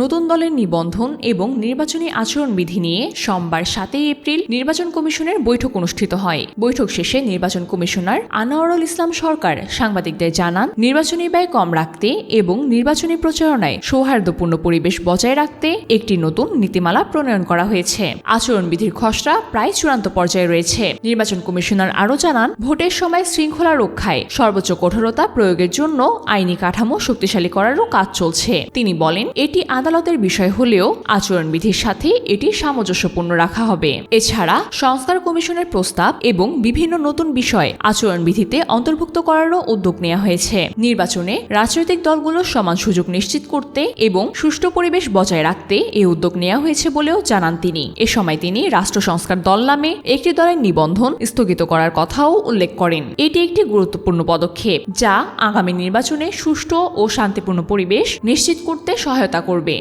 নতুন দলের নিবন্ধন এবং নির্বাচনী আচরণবিধি নিয়ে সোমবার সাতই এপ্রিল নির্বাচন কমিশনের বৈঠক অনুষ্ঠিত হয়। বৈঠক শেষে নির্বাচন কমিশনার আনোয়ারুল ইসলাম সরকার সাংবাদিকদের জানান, নির্বাচনী ব্যয় কম রাখতে এবং নির্বাচনী প্রচারণায় সৌহার্দ্যপূর্ণ পরিবেশ বজায় রাখতে একটি নতুন নীতিমালা প্রণয়ন করা হয়েছে। আচরণবিধির খসড়া প্রায় চূড়ান্ত পর্যায়ে রয়েছে। নির্বাচন কমিশনার আরও জানান, ভোটের সময় শৃঙ্খলা রক্ষায় সর্বোচ্চ কঠোরতা প্রয়োগের জন্য আইনি কাঠামো শক্তিশালী করারও কাজ চলছে। তিনি বলেন, এটি আদালতের বিষয় হলেও আচরণবিধির সাথে এটি সামঞ্জস্যপূর্ণ রাখা হবে। এছাড়া সংস্কার কমিশনের প্রস্তাব এবং বিভিন্ন নতুন বিষয় আচরণবিধিতে অন্তর্ভুক্ত করারও উদ্যোগ নেওয়া হয়েছে। নির্বাচনে রাজনৈতিক দলগুলোর সমান সুযোগ নিশ্চিত করতে এবং সুষ্ঠু পরিবেশ বজায় রাখতে এই উদ্যোগ নেওয়া হয়েছে বলেও জানান তিনি। এ সময় তিনি রাষ্ট্র সংস্কার দল নামে একটি দলের নিবন্ধন স্থগিত করার কথাও উল্লেখ করেন। এটি একটি গুরুত্বপূর্ণ পদক্ষেপ যা আগামী নির্বাচনে সুষ্ঠু ও শান্তিপূর্ণ পরিবেশ নিশ্চিত করতে সহায়তা করবে।